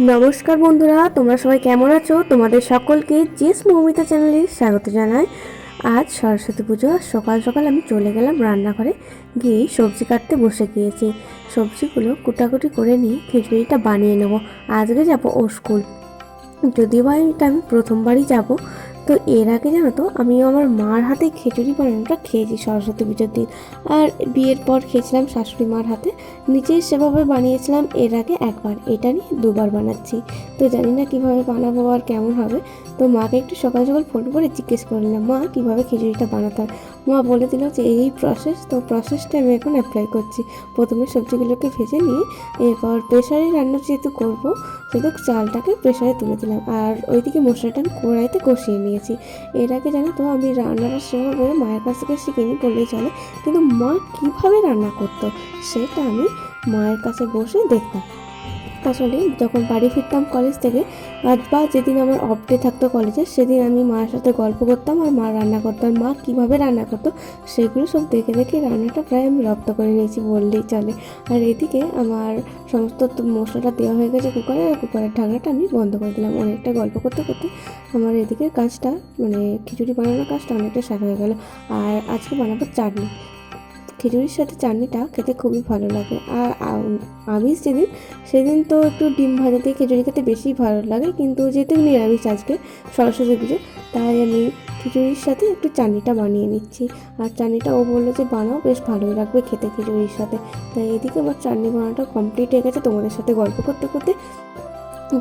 নমস্কার বন্ধুরা, তোমরা সবাই কেমন আছো? তোমাদের সকলকে জেস মৌমিতা চ্যানেলে স্বাগত জানাই। আজ সরস্বতী পুজো সকাল সকাল আমি চলে গেলাম রান্নাঘরে, গিয়ে সবজি কাটতে বসে গিয়েছি। সবজিগুলো কুটাকুটি করে নিয়ে খিচুড়িটা বানিয়ে নেব। আজকে যাব ও স্কুল। যদিও বা এটা আমি প্রথমবারই যাব তো এর আগে জানো তো আমি আমার মার হাতে খিচুড়ি বানানোটা খেয়েছি, সরস্বতী পুজোর দিন। আর বিয়ের পর খেয়েছিলাম শাশুড়ি মার হাতে নিজেই সেভাবে বানিয়েছিলাম এর আগে একবার, এটা নিয়ে দুবার বানাচ্ছি। তো জানি না কীভাবে বানাবো আর কেমন হবে, তো মাকে একটু সকাল সকাল ফোন করে জিজ্ঞেস করলাম মা, কীভাবে খিচুড়িটা বানাতে হয়? মা বলে দিল যে এই প্রসেস তো প্রসেসটা আমি এখন অ্যাপ্লাই করছি। প্রথমে সবজিগুলোকে ভেজে নিয়ে, এরপর প্রেশারে রান্না যেহেতু করব সেহেতু চালটাকে প্রেশারে তুলে দিলাম। আর ওইদিকে মশলাটা আমি কড়াইতে কষিয়ে নিয়েছি। এর আগে জানো তো, আমি রান্নাটা সেভাবে মায়ের কাছ থেকে শিখিনি বললেই চলে, কিন্তু মা কীভাবে রান্না করতো, সেটা আমি মায়ের কাছে বসে দেখতাম। আসলে যখন বাড়ি ফিরতাম কলেজ থেকে বা যেদিন আমার অফ ডে থাকতো কলেজে সেদিন আমি মায়ের সাথে গল্প করতাম আর মা রান্না করতাম মা কীভাবে রান্না করতো, সেগুলো সব দেখে দেখে রান্নাটা প্রায় আমি রপ্ত করে নিয়েছি বললেই চলে। আর এদিকে আমার সমস্ত মশলাটা দেওয়া হয়ে গেছে কুকারে আর কুকারের ঢাকনাটা আমি বন্ধ করে দিলাম। অনেকটা গল্প করতে করতে আমার এদিকে কাজটা মানে খিচুড়ি বানানোর কাজটা অনেকটা সারা হয়ে গেল। আর আজকে বানাবো চাটনি। খিচুড়ির সাথে চাটনিটা খেতে খুবই ভালো লাগে। আর আমিষ যেদিন, সেদিন তো একটু ডিম ভাজা দিয়ে খিচুড়ি খেতে বেশি ভালো লাগে। কিন্তু যেহেতু নিরামিষ আজকে, সরস্বতী পুজো, তাই আমি খিচুড়ির সাথে একটু চাটনিটা বানিয়ে নিচ্ছি। আর চাটনিটা ও বলল যে, বানাও, বেশ ভালোই লাগবে খেতে খিচুড়ির সাথে। তাই এদিকে আমার চাটনি বানানোটা কমপ্লিট হয়ে গেছে। তোমাদের সাথে গল্প করতে করতে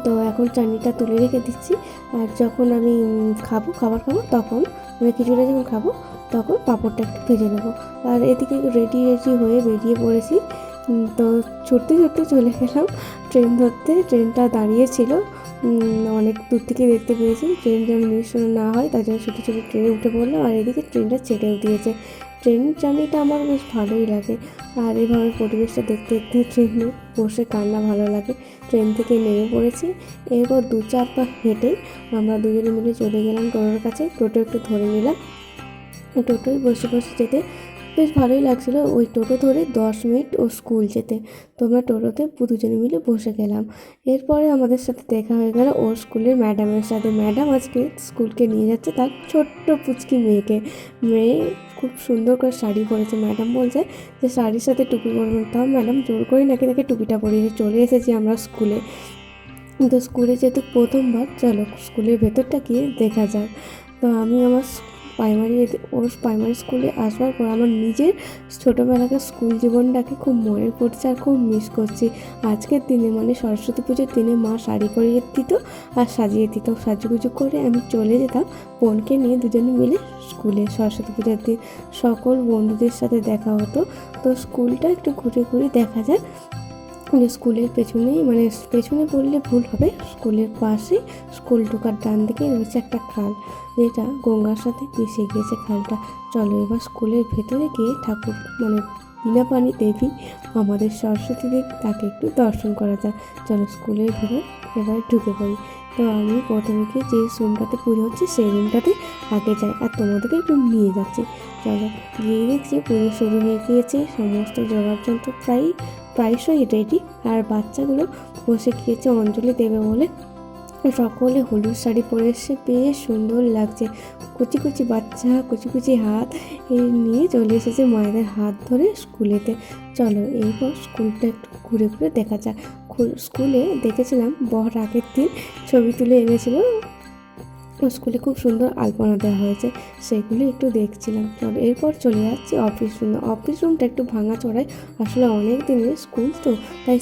তো এখন চাটনিটা তুলে রেখে দিচ্ছি। আর যখন আমি খাব, খাবার খাব, তখন মানে খিচুড়িটা যখন খাব, তখন পাঁপড়টা একটু ভেজে নেব। আর এদিকে রেডি রেডি হয়ে বেরিয়ে পড়েছি। তো ছুটতে ছুটতে চলে গেলাম। ট্রেন ধরতে ট্রেনটা দাঁড়িয়েছিল। অনেক দূর থেকে দেখতে পেয়েছি। ট্রেন যেন মিস না হয়, তার জন্য ছুটে ছুটে ট্রেনে উঠে পড়লাম। আর এদিকে ট্রেনটা ছেড়েও দিয়েছে। ট্রেন জার্নিটা আমার বেশ ভালোই লাগে। আর এইভাবে পরিবেশটা দেখতে দেখতে ট্রেনে বসে কান্না ভালো লাগে। ট্রেন থেকে নেমে পড়েছি। এরপর দু চার পা হেঁটে আমরা দুজনে মিলে চলে গেলাম টোটোর কাছে। টোটো একটু ধরে নিলাম। টোটোয় বসে বসে যেতে বেশ ভালোই লাগছিল। ওই টোটো ধরে দশ মিনিট ও স্কুল যেতে। তো আমরা টোটোতে দুজনে মিলে বসে গেলাম। এরপরে আমাদের সাথে দেখা হয়ে গেল ওর স্কুলের ম্যাডামের সাথে। ম্যাডাম আজকে স্কুলকে নিয়ে যাচ্ছে তার ছোট্ট পুচকি মেয়েকে। মেয়ে খুব সুন্দর করে শাড়ি পরেছে। ম্যাডাম বলছে যে শাড়ির সাথে টুপি পরে তাও ম্যাডাম জোর করে নাকি তাকে টুপিটা পরিয়ে চলে এসেছি আমরা স্কুলে। তো স্কুলে যেহেতু প্রথমবার, চলো স্কুলের ভেতরটা গিয়ে দেখা যাক। তো আমি আমার প্রাইমারি ওর প্রাইমারি স্কুলে আসবার পর আমার নিজের ছোটোবেলাকার স্কুল জীবনটাকে খুব মনে পড়ছে আর খুব মিস করছি। আজকের দিনে মানে সরস্বতী পুজোর দিনে মা শাড়ি পরিয়ে দিত আর সাজিয়ে দিত। সাজুগুজু করে আমি চলে যেতাম বোনকে নিয়ে দুজনে মিলে স্কুলে সরস্বতী পুজোর দিন। সকল বন্ধুদের সাথে দেখা হতো। তো স্কুলটা একটু ঘুরে ঘুরে দেখা যায় যে স্কুলের পেছনেই মানে পেছনে বললে ভুল হবে। স্কুলের পাশে স্কুল ঢোকার ডান দিকে রয়েছে একটা খাল, যেটা গঙ্গার সাথে মিশে গিয়েছে খালটা। চলো এবার স্কুলের ভেতরে গিয়ে ঠাকুর মানে বিনা পানি দেবী আমাদের সরস্বতী তাকে একটু দর্শন করা যায় চলো স্কুলের ভেতর এবার ঢুকে পড়ি। তো আমি প্রথমে গিয়ে যে রুমটাতে পুজো হচ্ছে, সেই রুমটাতে আগে যাই আর তোমাদেরকে একটু নিয়ে যাচ্ছি। চলো গিয়ে দেখছি পুজো শুরু হয়ে গিয়েছে, সমস্ত জোগাড় যন্ত্র প্রায় প্রায়শই রেডি। আর বাচ্চাগুলো বসে গিয়েছে অঞ্জলি দেবে বলে। সকলে হলুদ শাড়ি পরে এসে বেশ সুন্দর লাগছে। কুচি কুচি বাচ্চা, কুচি কুচি হাত এই নিয়ে চলে এসেছে মায়েদের হাত ধরে স্কুলেতে। চলো এরপর স্কুলটা একটু ঘুরে ঘুরে দেখা যাক। স্কুলে দেখেছিলাম বর আগের দিন ছবি তুলে এনেছিল। স্কুলে খুব সুন্দর আলপনা দেওয়া হয়েছে, সেগুলি একটু দেখছিলাম। তবে এরপর চলে যাচ্ছি অফিস রুমে অফিস রুমটা একটু ভাঙা চড়ায় আসলে অনেক দিনের স্কুল তো, তাই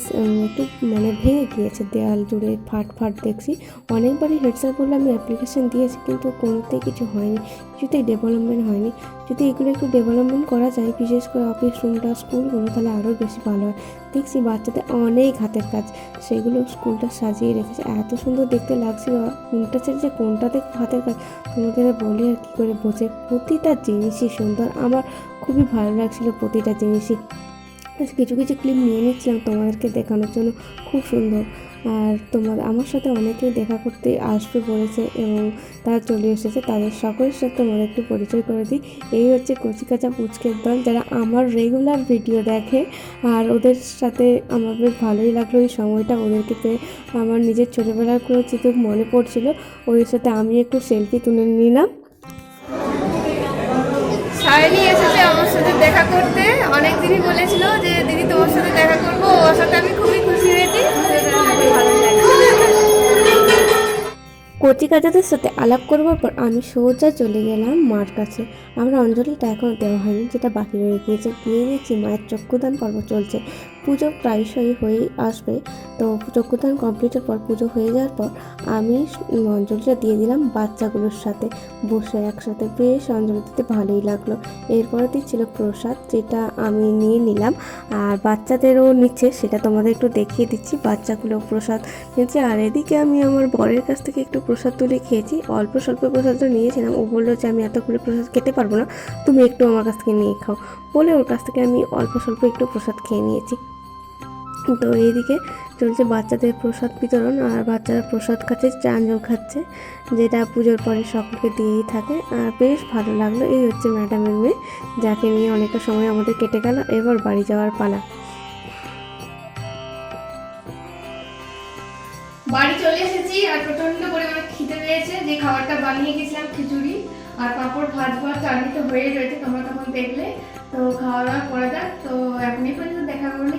একটু মানে ভেঙে গিয়েছে, দেয়াল জুড়ে ফাট ফাট দেখছি। অনেকবারই হেড স্যার আমি অ্যাপ্লিকেশান দিয়েছি, কিন্তু কোনোতেই কিছু হয়নি। কিছুতেই ডেভেলপমেন্ট হয়নি, যদি এগুলো একটু ডেভেলপমেন্ট করা যায়, বিশেষ করে অফিস রুমটা স্কুলগুলো তাহলে আরও বেশি ভালো হয়। দেখছি বাচ্চাদের অনেক হাতের কাজ, সেগুলো স্কুলটা সাজিয়ে রেখেছে। এত সুন্দর দেখতে লাগছিল কোনটা ছেড়ে যে কোনটাতে হাতের কাজ। তোমাদের বলি আর কী করে বোঝে প্রতিটা জিনিসই সুন্দর। আমার খুবই ভালো লাগছিল প্রতিটা জিনিসই। কিছু কিছু ক্লিপ নিয়ে নিচ্ছিলাম তোমাদেরকে দেখানোর জন্য। খুব সুন্দর। আর তোমার আমার সাথে অনেকেই দেখা করতে আসবে বলেছে এবং তারা চলে এসেছে, তাদের সকলের সাথে তোমাদের একটু পরিচয় করে দিই। এই হচ্ছে কচিকাচা পুচকের দল, যারা আমার রেগুলার ভিডিও দেখে আর ওদের সাথে আমার বেশ ভালোই লাগল এই সময়টা। ওদেরকে পেয়ে আমার নিজের ছোটোবেলার কোনো চিত্র মনে পড়ছিল, ওদের সাথে আমি একটু সেলফি তুলে নিলাম। সায়নী এসেছে আমার সাথে দেখা করতে। অনেক দিনই বলেছিল যে, দিদি, তোমার সাথে দেখা করব, ওর সাথে আমি খুবই খুশি হয়েছি। কচি কাজাদের সাথে আলাপ করবার পর আমি সোজা চলে গেলাম মার কাছে। আমার অঞ্জলিটা এখনও দেওয়া হয়নি, যেটা বাকি রয়ে গিয়েছে। গিয়ে গেছি মায়ের চক্ষুদান পর্ব চলছে। পুজো প্রায়শই হয়েই আসবে। তো চক্ষুদান কমপ্লিটের পর পুজো হয়ে যাওয়ার পর আমি অঞ্জলিটা দিয়ে দিলাম বাচ্চাগুলোর সাথে। বসে একসাথে বেশ অঞ্জলি দিতে ভালোই লাগল। এরপরে দিচ্ছিল প্রসাদ, যেটা আমি নিয়ে নিলাম। আর বাচ্চাদেরও নিচ্ছে, সেটা তোমাদের একটু দেখিয়ে দিচ্ছি। বাচ্চাগুলো প্রসাদ নিয়েছে আর এদিকে আমি আমার বরের কাছ থেকে একটু প্রসাদ তুলে খেয়েছি। অল্প স্বল্প প্রসাদ তো নিয়েছিলাম। ও বলল যে, আমি এতগুলো প্রসাদ খেতে পারব না। তুমি একটু আমার কাছ থেকে নিয়ে খাও। বলে ওর কাছ থেকে আমি অল্প স্বল্প একটু প্রসাদ খেয়ে নিয়েছি। তো এইদিকে চলছে বাচ্চাদের প্রসাদ বিতরণ আর বাচ্চারা প্রসাদ খাচ্ছে চান জল খাচ্ছে, যেটা পুজোর পরে সকলকে দিয়েই থাকে। আর বেশ ভালো লাগল, এই হচ্ছে ম্যাডামের মেয়ে, যাকে নিয়ে অনেকটা সময় আমাদের কেটে গেল, এবার বাড়ি যাওয়ার পালা। বাড়ি চলে এসেছি, আর প্রচণ্ড পরিমাণে খিদে পেয়েছে, যে খাবারটা বানিয়ে গেছিলাম, খিচুড়ি আর পাঁপড় ভাজবো চাটনি তো হয়ে রয়েছে, তোমরা তখন দেখলে। তো খাওয়া দাওয়া করা যাক, তো এখনই পর্যন্ত দেখা করলে